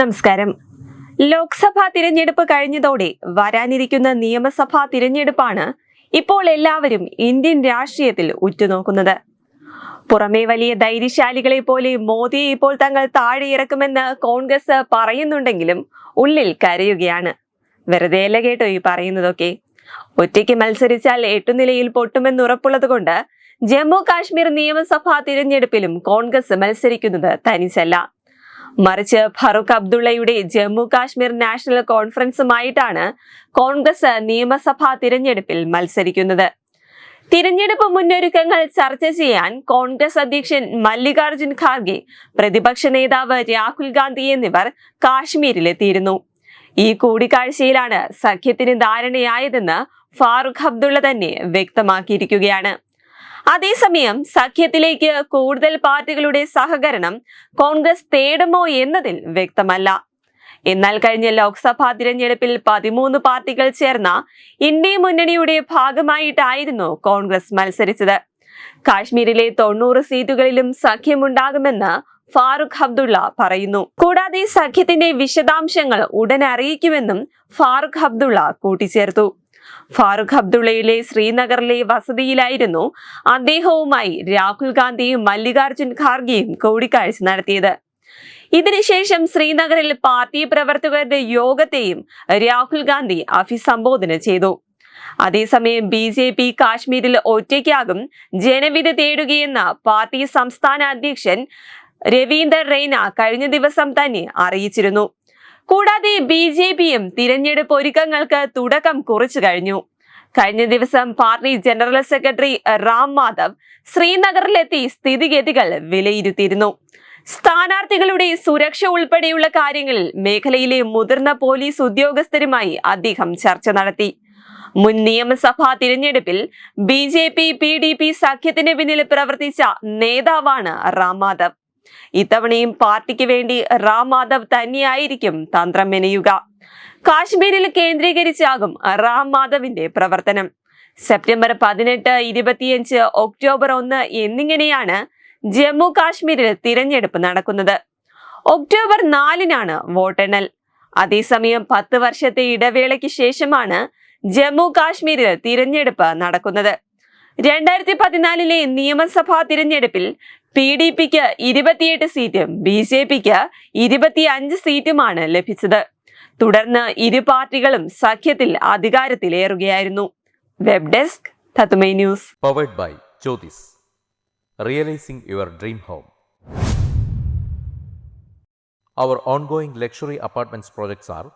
നമസ്കാരം. ലോക്സഭാ തിരഞ്ഞെടുപ്പ് കഴിഞ്ഞതോടെ വരാനിരിക്കുന്ന നിയമസഭാ തിരഞ്ഞെടുപ്പാണ് ഇപ്പോൾ എല്ലാവരും ഇന്ത്യൻ രാഷ്ട്രീയത്തിൽ ഉറ്റുനോക്കുന്നത്. പുറമേ വലിയ ധൈര്യശാലികളെ പോലെ മോദി ഇപ്പോൾ തങ്ങൾ താഴെ ഇറക്കുമെന്ന് കോൺഗ്രസ് പറയുന്നുണ്ടെങ്കിലും ഉള്ളിൽ കരയുകയാണ്. വെറുതെയല്ല കേട്ടോ ഈ പറയുന്നതൊക്കെ. ഒറ്റയ്ക്ക് മത്സരിച്ചാൽ എട്ടുനിലയിൽ പൊട്ടുമെന്ന് ഉറപ്പുള്ളത് കൊണ്ട് ജമ്മു കാശ്മീർ നിയമസഭാ തിരഞ്ഞെടുപ്പിലും കോൺഗ്രസ് മത്സരിക്കുന്നത് തനിച്ചല്ല. മറിച്ച് ഫറൂഖ് അബ്ദുള്ളയുടെ ജമ്മു കാശ്മീർ നാഷണൽ കോൺഫറൻസുമായിട്ടാണ് കോൺഗ്രസ് നിയമസഭാ തിരഞ്ഞെടുപ്പിൽ മത്സരിക്കുന്നത്. തിരഞ്ഞെടുപ്പ് മുന്നൊരുക്കങ്ങൾ ചർച്ച ചെയ്യാൻ കോൺഗ്രസ് അധ്യക്ഷൻ മല്ലികാർജുൻ ഖാർഗെ പ്രതിപക്ഷ നേതാവ് രാഹുൽ ഗാന്ധി എന്നിവർ കാശ്മീരിലെത്തിയിരുന്നു. ഈ കൂടിക്കാഴ്ചയിലാണ് സഖ്യത്തിന് ധാരണയായതെന്ന് ഫാറൂഖ് അബ്ദുള്ള തന്നെ വ്യക്തമാക്കിയിരിക്കുകയാണ്. അതേസമയം സഖ്യത്തിലേക്ക് കൂടുതൽ പാർട്ടികളുടെ സഹകരണം കോൺഗ്രസ് തേടുമോ എന്നതിൽ വ്യക്തമല്ല. എന്നാൽ കഴിഞ്ഞ ലോക്സഭാ തിരഞ്ഞെടുപ്പിൽ പതിമൂന്ന് പാർട്ടികൾ ചേർന്ന ഇന്ത്യ മുന്നണിയുടെ ഭാഗമായിട്ടായിരുന്നു കോൺഗ്രസ് മത്സരിച്ചത്. കാശ്മീരിലെ തൊണ്ണൂറ് സീറ്റുകളിലും സഖ്യമുണ്ടാകുമെന്ന് ഫാറൂഖ് അബ്ദുള്ള പറയുന്നു. കൂടാതെ സഖ്യത്തിന്റെ വിശദാംശങ്ങൾ ഉടൻ അറിയിക്കുമെന്നും ഫാറൂഖ് അബ്ദുള്ള കൂട്ടിച്ചേർത്തു. ഫാറൂഖ് അബ്ദുള്ളയിലെ ശ്രീനഗറിലെ വസതിയിലായിരുന്നു അദ്ദേഹവുമായി രാഹുൽ ഗാന്ധിയും മല്ലികാർജുൻ ഖാർഗെയും കൂടിക്കാഴ്ച നടത്തിയത്. ഇതിനുശേഷം ശ്രീനഗറിൽ പാർട്ടി പ്രവർത്തകരുടെ യോഗത്തെയും രാഹുൽ ഗാന്ധി അഭിസംബോധന ചെയ്തു. അതേസമയം ബി ജെ പി കാശ്മീരിൽ ഒറ്റയ്ക്കാകും ജനവിധി തേടുകയെന്ന പാർട്ടി സംസ്ഥാന അധ്യക്ഷൻ രവീന്ദർ റെയ്ന കഴിഞ്ഞ ദിവസം തന്നെ അറിയിച്ചിരുന്നു. കൂടാതെ ബി ജെ പിയും തിരഞ്ഞെടുപ്പ് ഒരുക്കങ്ങൾക്ക് തുടക്കം കുറിച്ചു കഴിഞ്ഞു. കഴിഞ്ഞ ദിവസം party general secretary Ram Madhav ശ്രീനഗറിലെത്തി സ്ഥിതിഗതികൾ വിലയിരുത്തിയിരുന്നു. സ്ഥാനാർത്ഥികളുടെ സുരക്ഷ ഉൾപ്പെടെയുള്ള കാര്യങ്ങളിൽ മേഖലയിലെ മുതിർന്ന പോലീസ് ഉദ്യോഗസ്ഥരുമായി അദ്ദേഹം ചർച്ച നടത്തി. മുൻ നിയമസഭാ തിരഞ്ഞെടുപ്പിൽ B J P P D P സഖ്യത്തിന് പിന്നിൽ പ്രവർത്തിച്ച നേതാവാണ് റാം മാധവ്. ഇത്തവണയും പാർട്ടിക്ക് വേണ്ടി റാം മാധവ് തന്നെയായിരിക്കും തന്ത്രം മെനയുക. കാശ്മീരിൽ കേന്ദ്രീകരിച്ചാകും റാം മാധവിന്റെ പ്രവർത്തനം. സെപ്റ്റംബർ പതിനെട്ട് ഇരുപത്തിയഞ്ച് ഒക്ടോബർ ഒന്ന് എന്നിങ്ങനെയാണ് ജമ്മു കാശ്മീരിൽ തിരഞ്ഞെടുപ്പ് നടക്കുന്നത്. ഒക്ടോബർ നാലിനാണ് വോട്ടെണ്ണൽ. അതേസമയം പത്ത് വർഷത്തെ ഇടവേളയ്ക്ക് ശേഷമാണ് ജമ്മു കാശ്മീരിൽ തിരഞ്ഞെടുപ്പ് നടക്കുന്നത്. രണ്ടായിരത്തി പതിനാലിലെ നിയമസഭാ തിരഞ്ഞെടുപ്പിൽ പി ഡി പിക്ക് ഇരുപത്തിയെട്ട് സീറ്റും ബി ജെ പിക്ക് ഇരുപത്തിയഞ്ച് സീറ്റുമാണ് ലഭിച്ചത്. തുടർന്ന് ഇരു പാർട്ടികളും സഖ്യത്തിൽ അധികാരത്തിലേറുകയായിരുന്നു. വെബ് ഡെസ്ക് തത്തുമൈ news powered by Jyothis realising your dream home our ongoing luxury apartments projects are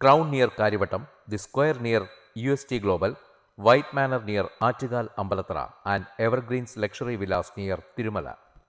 crown near Kariavattom the square near U S T global white manor near Attukal near and evergreens luxury villas near Achigal